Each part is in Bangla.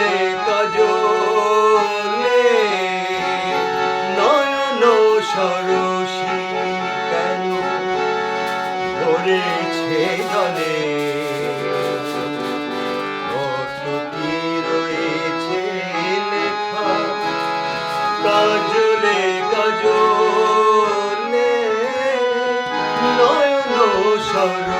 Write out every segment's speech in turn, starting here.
ফুলে কজলে নয়ন সরসী কেন ধরেছে জলে? কাজলে কাজলে নয়ন সরু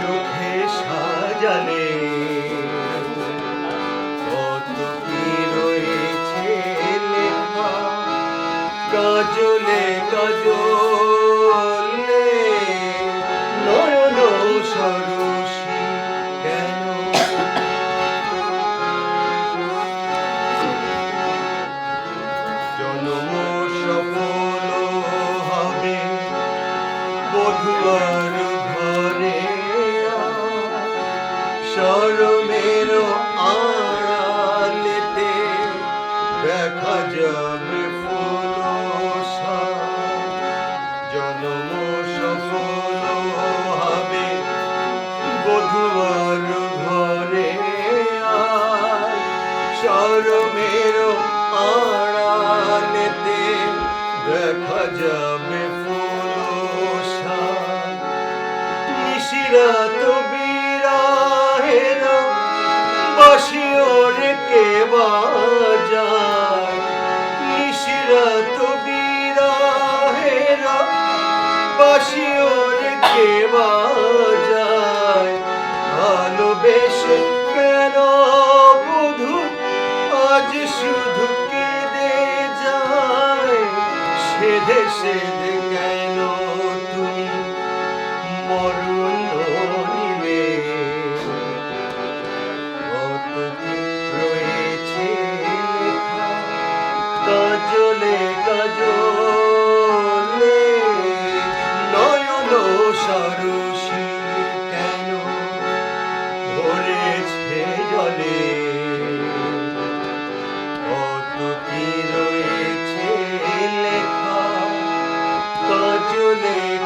চোখে সাজালে। কত কি রয়েছে লেখা? কাজলে কাজলে নয়ন সরসী কেন? জন্ম সফল বধুয়ার ঘরে আয়, শরমের আড়ালেতে দেখা যাবে ফুল নিশিরাত বিরাহের বাসিওর কে বাজায়। নিশিরাত বিরাহের বাসিওর কেন বধু, আজ শুধু কেঁদে যায়। সেধে সেধে কেন তুমি মরণ নিলে? কত রয়েছে কাজলে কাজলে নয়ন সরসী রয়েছে লেখা কাজলে কাজলে